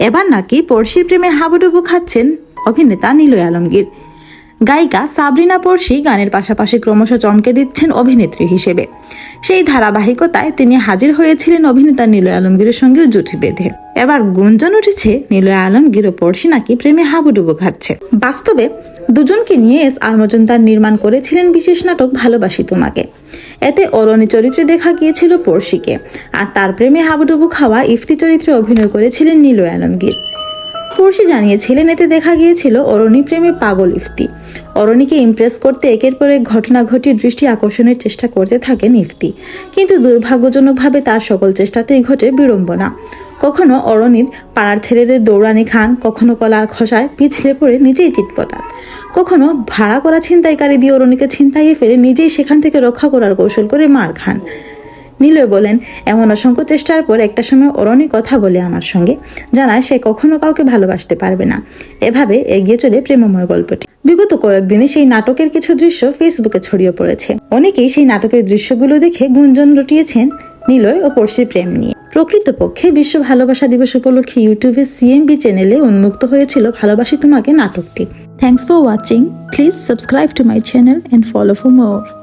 এবার নাকি পড়শির প্রেমে হাবুডুবু খাচ্ছেন অভিনেতা নিলয় আলমগীর। গায়িকা সাবরিনা পড়শি গানের পাশাপাশি ক্রমশ চমকে দিচ্ছেন অভিনেত্রী হিসেবে। সেই ধারাবাহিকতায় তিনি হাজির হয়েছিলেন অভিনেতা নিলয় আলমগীরের সঙ্গেও জুটি বেঁধে। এবার গুঞ্জন উঠেছে, নিলয় আলমগীর ও পড়শি নাকি প্রেমে হাবুডুবু খাচ্ছে। বাস্তবে দুজনকে নিয়ে এস আর মজুমদার নির্মাণ করেছিলেন বিশেষ নাটক ভালোবাসি তোমাকে। এতে অরণি চরিত্রে দেখা গিয়েছিল পড়শিকে। আর তার প্রেমে হাবুডুবু খাওয়া ইফতি চরিত্রে অভিনয় করেছিলেন নিলয় আলমগীর। পড়শি জানিয়েছিলেন এতে দেখা গিয়েছিল অরণি প্রেমে পাগল ইফতি। অরণিকে ইমপ্রেস করতে একের পর এক ঘটনা ঘটিয়ে দৃষ্টি আকর্ষণের চেষ্টা করতে থাকেন ইফতি। কিন্তু দুর্ভাগ্যজনকভাবে তার সকল চেষ্টাতেই ঘটে বিড়ম্বনা। কখনো অরণির পাড়ার ছেলেদের দৌড়ানি খান, কখনো কলার খসায় পিছলে পড়ে নিজেই চিটপটান। কখনো ভাড়া করা ছিনতাইকারী দিয়ে অরণিকে ছিনতাইয়ে ফেলে নিজেই সেখান থেকে রক্ষা করার কৌশল করে মার খান। নীলয় বলেন, এমন অসংখ্য চেষ্টার পর একটা সময় অরণি কথা বলে আমার সঙ্গে, জানায় সে কখনো কাউকে ভালোবাসতে পারবে না। এভাবে এগিয়ে চলে প্রেমময় গল্পটি। বিগত কয়েকদিনে সেই নাটকের কিছু দৃশ্য ফেসবুকে ছড়িয়ে পড়েছে। অনেকেই সেই নাটকের দৃশ্যগুলো দেখে গুঞ্জন রটিয়েছেন নিলয় ও পড়শির প্রেম নিয়ে। প্রকৃতপক্ষে বিশ্ব ভালোবাসা দিবস উপলক্ষে ইউটিউবে সিএমবি চ্যানেলে উন্মুক্ত হয়েছিল ভালোবাসি তোমাকে নাটকটি। Thanks for watching please subscribe to my channel and follow for more